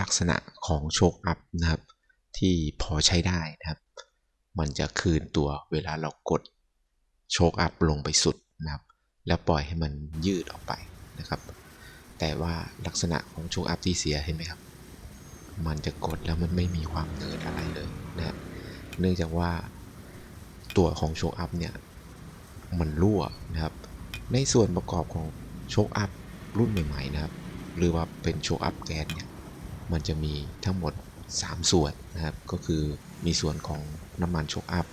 ลักษณะของโชคอัพนะครับ ที่พอใช้ได้นะครับ มันจะคืนตัวเวลาเรากดโชคอัพลงไปสุดนะครับ แล้วปล่อยให้มันยืดออกไปนะครับ แต่ว่าลักษณะของโชคอัพที่เสียเห็นไหมครับ มันจะกดแล้วมันไม่มีความเนิดอะไรเลยนะเนื่องจากว่าตัวของโชคอัพเนี่ยมันรั่วนะครับ ในส่วนประกอบของโชคอัพรุ่นใหม่ๆนะครับ หรือว่าเป็นโชคอัพแก๊สเนี่ย มันจะมีทั้งหมด 3 ส่วนนะครับ ก็คือมีส่วนของน้ำมันโชคอัพ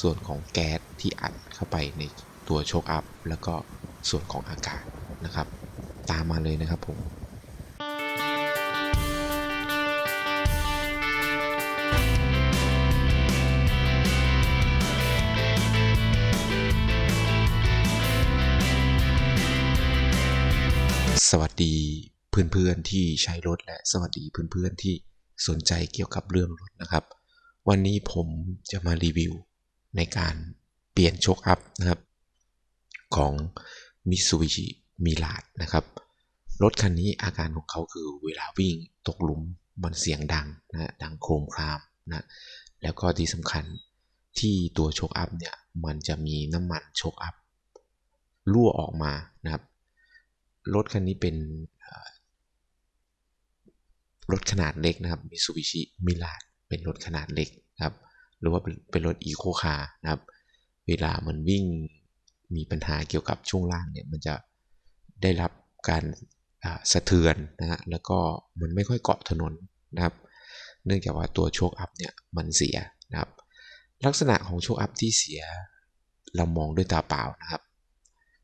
ส่วนของแก๊สที่อัดเข้าไปในตัวโชคอัพ แล้วก็ส่วนของอากาศนะครับ ตามมาเลยนะครับผมสวัสดี เพื่อนๆที่ใช้รถและสวัสดีเพื่อนๆที่สนใจเกี่ยวกับเรื่องรถนะครับ วันนี้ผมจะมารีวิวในการเปลี่ยนโชคอัพนะครับ ของ Mitsubishi m i r a g นะครับ รถคันนี้อาการของเขาคือเวลาวิ่งตกหลุมมันเสียงดังนะดังโครมครามนะแล้วก็ที่สำคัญที่ตัวโชคอัพเนี่ยมันจะมีน้ำมันโชคอัพรั่วออกมานะครับ รถคันนี้เป็น รถขนาดเล็กนะครับ Mitsubishi m i r a g เป็นรถขนาดเล็กครับ หรือว่าเป็นรถอีโคคาร์นะครับ เวลามันวิ่งมีปัญหาเกี่ยวกับช่วงล่างเนี่ยมันจะได้รับการสะเทือนนะฮะแล้วก็มันไม่ค่อยเกาะถนนนะครับ เนื่องจากว่าตัวโชคอัพเนี่ยมันเสียนะครับ ลักษณะของโชคอัพที่เสียเรามองด้วยตาเปล่านะครับ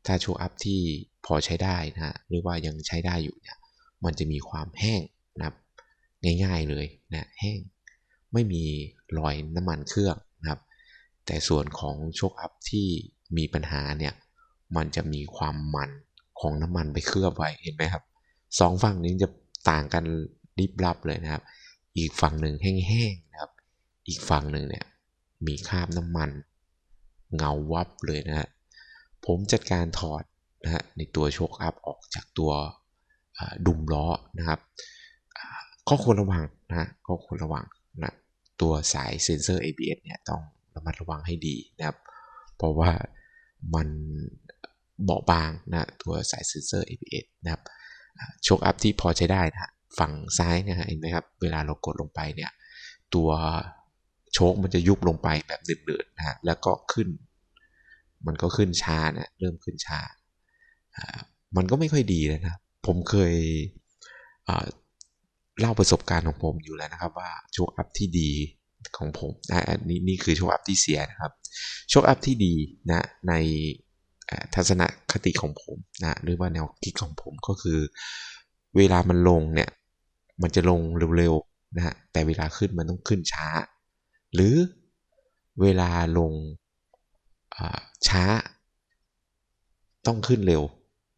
ถ้าโชคอัพที่พอใช้ได้นะหรือว่ายังใช้ได้อยู่เนี่ยมันจะมีความแห้งนะครับ ง่ายๆเลยนะแห้งไม่มีรอยน้ำมันเครื่องนะครับ แต่ส่วนของโชคอัพที่มีปัญหาเนี่ยมันจะมีความมันของน้ำมันไปเคลือบไว้เห็นไหมครับสองฝั่งนี้จะต่างกันริบลับเลยนะครับ อีกฝั่งหนึ่งแห้งๆนะครับ อีกฝั่งหนึ่งเนี่ยมีคราบน้ำมัน เงาวับเลยนะฮะผมจัดการถอดนะฮะในตัวโชคอัพออกจากตัวดุมล้อนะครับ ข้อควรระวังนะข้อควรระวังนะตัวสายเซ็นเซอร์ ABS เนี่ยต้องระมัดระวังให้ดีนะครับ เพราะว่ามันเบาบางนะตัวสายเซ็นเซอร์ ABS นะครับโชคอัพที่พอใช้ได้นะฝั่งซ้ายนะฮะเห็นไหมครับ เวลาเรากดลงไปเนี่ยตัวโชคมันจะยุบลงไปแบบเดือดๆนะฮะแล้วก็ขึ้น มันก็ขึ้นช้านะเริ่มขึ้นช้ามันก็ไม่ค่อยดีแล้วนะ ผมเคย เล่าประสบการณ์ของผมอยู่แล้วนะครับว่าโชคอัพที่ดีของผมอันนี้นี่คือโชคอัพที่เสียนะครับโชคอัพที่ดีนะในทัศนคติของผมนะหรือว่าแนวคิดของผมก็คือ เวลามันลงเนี่ยมันจะลงเร็วๆนะฮะแต่เวลาขึ้นมันต้องขึ้นช้า หรือเวลาลงช้า ต้องขึ้นเร็ว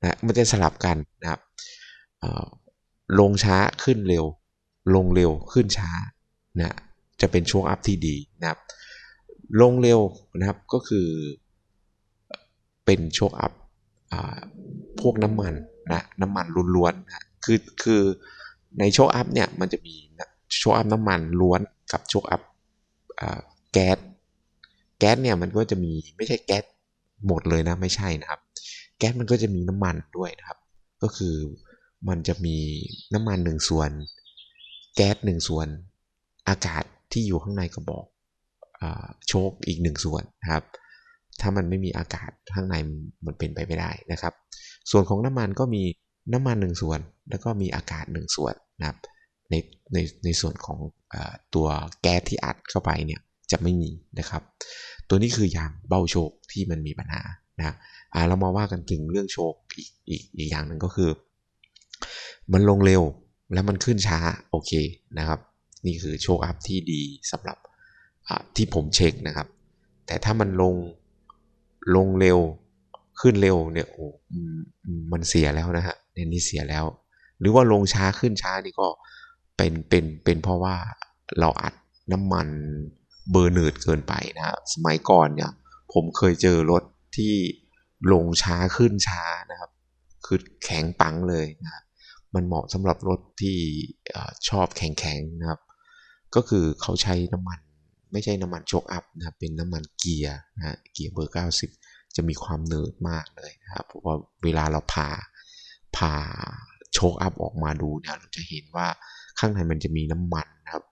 นะมันจะสลับกันนะครับ ลงช้าขึ้นเร็ว ลงเร็วขึ้นช้านะจะเป็นช่วงอัพที่ดีนะครับ ลงเร็วนะครับก็คือเป็นโชคอัพพวกน้ำมันนะน้ำมันล้วนๆนะคือคือในโชคอัพเนี่ยมันจะมีโชคอัพน้ำมันล้วนกับโชคอัพแก๊สแก๊สเนี่ยมันก็จะมีไม่ใช่แก๊สหมดเลยนะไม่ใช่นะครับ แก๊สมันก็จะมีน้ำมันด้วยนะครับ ก็คือ มันจะมีน้ำมันหนึ่งส่วน แก๊สหนึ่งส่วน อากาศที่อยู่ข้างในกระบอกโชคอีกหนึ่งส่วนนะครับ ถ้ามันไม่มีอากาศข้างในมันเป็นไปไม่ได้นะครับ ส่วนของน้ำมันก็มีน้ำมันหนึ่งส่วน แล้วก็มีอากาศหนึ่งส่วนนะครับในในในส่วนของอตัวแก๊สที่อัดเข้าไปเนี่ยจะไม่มีนะครับ ตัวนี้คือยางเบ้าโชคที่มันมีปัญหานะเรามาว่ากันถึงเรื่องโชคอีกอีกอีกอย่างหนึ่งก็คือ มันลงเร็วแล้วมันขึ้นช้าโอเคนะครับ นี่คือโชคอัพที่ดีสำหรับที่ผมเช็คนะครับ แต่ถ้ามันลงลงเร็วขึ้นเร็วเนี่ยโอ้มันเสียแล้วนะฮะเนี่ยนี่เสียแล้ว หรือว่าลงช้าขึ้นช้านี่ก็เป็นเป็นเป็นเพราะว่าเราอัดน้ำมันเบอร์หนืดเกินไปนะสมัยก่อนเนี่ย ผมเคยเจอรถที่ลงช้าขึ้นช้านะครับ คือแข็งปังเลยนะครับ มันเหมาะสำหรับรถที่อชอบแข็งๆนะครับ ก็คือเขาใช้น้ำมันไม่ใช่น้ำมันโชคอัพนะครับเป็นน้ำมันเกียร์นะเกียร์เบอร์ 90 จะมีความเนิร์ดมากเลยนะครับเพราะว่าเวลาเราผ่าผ่าโชคอัพออกมาดูเนี่ยเราจะเห็นว่าข้างในมันจะมีน้ำมันนะครับ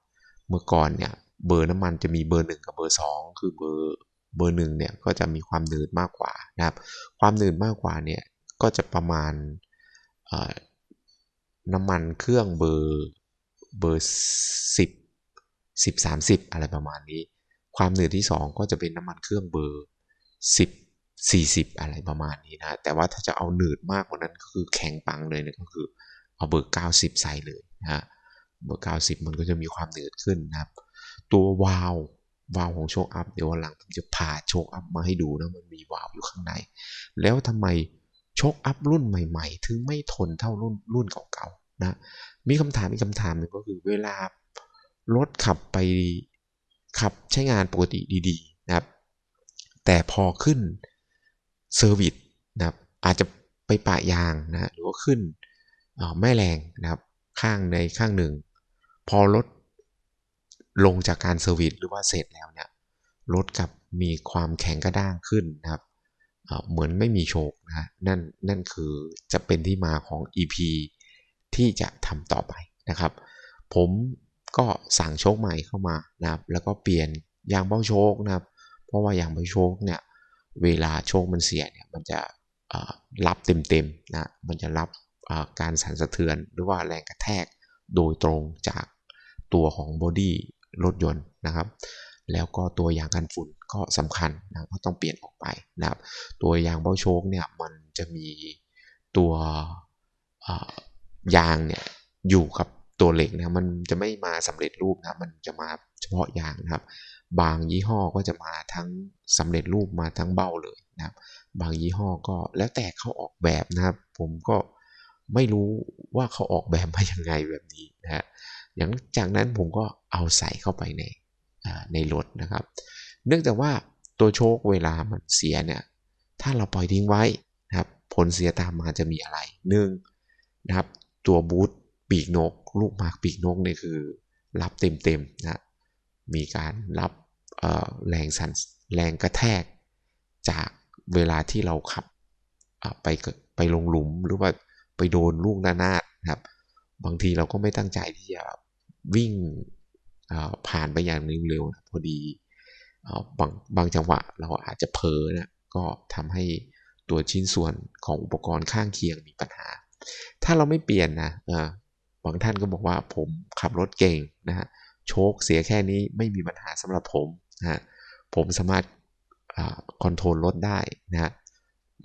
เมื่อก่อนเนี่ยเบอร์น้ำมันจะมีเบอร์หนึ่งกับเบอร์สองคือเบอร์เบอร์หนึ่งเนี่ยก็จะมีความหนืดมากกว่านะครับ ความหนืดมากกว่าเนี่ยก็จะประมาณ น้ำมันเครื่องเบอร์เบอร์สิบสิบสามสิบอะไรประมาณนี้ ความหนืดที่สองก็จะเป็นน้ำมันเครื่องเบอร์สิบสี่สิบอะไรประมาณนี้นะแต่ว่าถ้าจะเอาหนืดมากกว่านั้นก็คือแข็งปังเลยนี่ยก็คือเอาเบอร์เก้าสิบใส่เลยนะเบอร์90มันก็จะมีความหนืดขึ้นนะครับ ตัววาล์ววาล์วของโชคอัพเดี๋ยววันหลังผมจะพาโชคอัพมาให้ดูนะมันมีวาล์วอยู่ข้างใน แล้วทำไม ชคอัพรุ่นใหม่ ๆ ถึงไม่ทนเท่ารุ่นรุ่นเก่าๆนะมีคำถามอีกคำถามหนึงก็คือเวลารถขับไปขับใช้งานปกติดีๆนะครับ แต่พอขึ้นเซอร์วิสนะครับอาจจะไปปะยางนะหรือว่าขึ้นแม่แรงนะครับข้างในข้างหนึ่ง พอรถลงจากการเซอร์วิสหรือว่าเสร็จแล้วเนี่ยรถกับมีความแข็งกระด้างขึ้นนะครับ เหมือนไม่มีโชคนะนั่นนั่นคือจะเป็นที่มาของ EP ที่จะทำต่อไปนะครับ ผมก็สั่งโชคใหม่เข้ามานะครับ แล้วก็เปลี่ยนยางเบ้าโชคนะครับ เพราะว่ายางเบ้าโชคเนี่ยเวลาโชคมันเสียเนี่ยมันจะรับเต็มๆนะมันจะรับการสั่นสะเทือนหรือว่าแรงกระแทกโดยตรงจากตัวของบอดี้รถยนต์นะครับ แล้วก็ตัวยางกันฝุ่น ก็สำคัญนะก็ต้องเปลี่ยนออกไปนะครับ ตัวยางเบ้าโชคเนี่ยมันจะมีตัวยางเนี่ยอยู่กับตัวเหล็กนะมันจะไม่มาสำเร็จรูปนะมันจะมาเฉพาะยางนะครับ บางยี่ห้อก็จะมาทั้งสำเร็จรูปมาทั้งเบ้าเลยนะครับ บางยี่ห้อก็แล้วแต่เขาออกแบบนะครับ ผมก็ไม่รู้ว่าเขาออกแบบมายังไงแบบนี้นะฮะอย่างจากนั้นผมก็เอาใส่เข้าไปในในรถนะครับ เนื่องจากว่าตัวโชคเวลามันเสียเนี่ยถ้าเราปล่อยทิ้งไว้นะครับผลเสียตามมาจะมีอะไรหนึ่งนะครับตัวบูทปีกนก ลูกหมากปีกนกนี่คือ รับเต็มๆนะมีการรับแรงสั่นแรงกระแทก จากเวลาที่เราขับไปไปลงหลุมหรือว่าไปโดนลูกหน้านาดนะครับ บางทีเราก็ไม่ตั้งใจที่จะวิ่งผ่านไปอย่างเร็วๆนะพอดี บางบางจังหวะเราอาจจะเผลอนะก็ทำให้ตัวชิ้นส่วนของอุปกรณ์ข้างเคียงมีปัญหา ถ้าเราไม่เปลี่ยนนะบางท่านก็บอกว่าผมขับรถเก่งนะฮะโชคเสียแค่นี้ไม่มีปัญหาสำหรับผมนะฮะผมสามารถคอนโทรลรถได้นะฮะ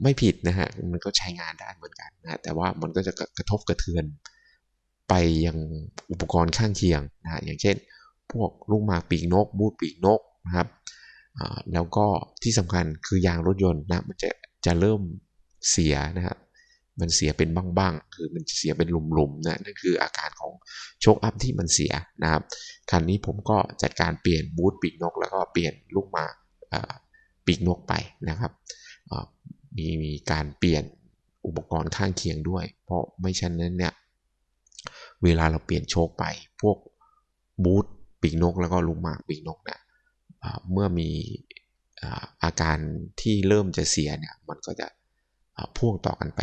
ไม่ผิดนะฮะมันก็ใช้งานได้เหมือนกันนะแต่ว่ามันก็จะกระทบกระเทือนไปยังอุปกรณ์ข้างเคียงนะฮะอย่างเช่น พวกลูกหมากปีกนก บูทปีกนก นะครับแล้วก็ที่สำคัญคือยางรถยนต์นะมันจะจะเริ่มเสียนะฮะมันเสียเป็นบ้างๆ คือมันเสียเป็นหลุมๆนะนั่นคืออาการของโชคอัพที่มันเสียนะครับคันนี้ผมก็จัดการเปลี่ยนบูทปีกนก แล้วก็เปลี่ยนลูกมาปีกนกไปนะครับมีมีการเปลี่ยนอุปกรณ์ข้างเคียงด้วย เพราะไม่เช่นนั้นเนี่ยเวลาเราเปลี่ยนโชคไปพวกบูทปีกนก แล้วก็ลูกมาปีกนกเนี่ย เมื่อมีอาการที่เริ่มจะเสียเนี่ยมันก็จะพ่วงต่อกันไป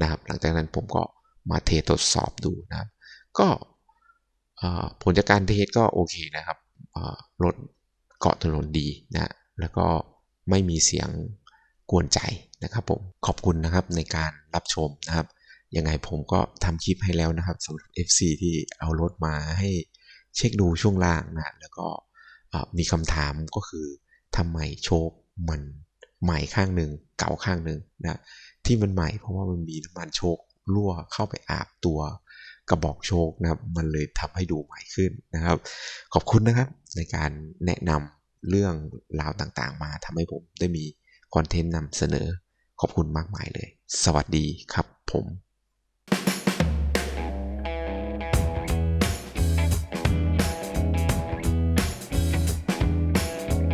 นะครับ หลังจากนั้นผมก็มาเทสทดสอบดูนะครับ ก็ผลจากการเทสก็โอเคนะครับรถเกาะถนนดีนะแล้วก็ไม่มีเสียงกวนใจนะครับผมขอบคุณนะครับในการรับชมนะครับยังไงผมก็ทำคลิปให้แล้วนะครับสำหรับ FC ที่เอารถมาให้เช็คดูช่วงล่างนะแล้วก็ มีคำถามก็คือทำไมโชคมันใหม่ข้างหนึ่งเก่าข้างหนึ่งนะที่มันใหม่เพราะว่ามันมีน้ำมันโชครั่วเข้าไปอาบตัวกระบอกโชคนะครับ มันเลยทำให้ดูใหม่ขึ้นนะครับ ขอบคุณนะครับในการแนะนำเรื่องราวต่างๆ มาทำให้ผมได้มีคอนเทนต์นำเสนอขอบคุณมากมายเลย สวัสดีครับผม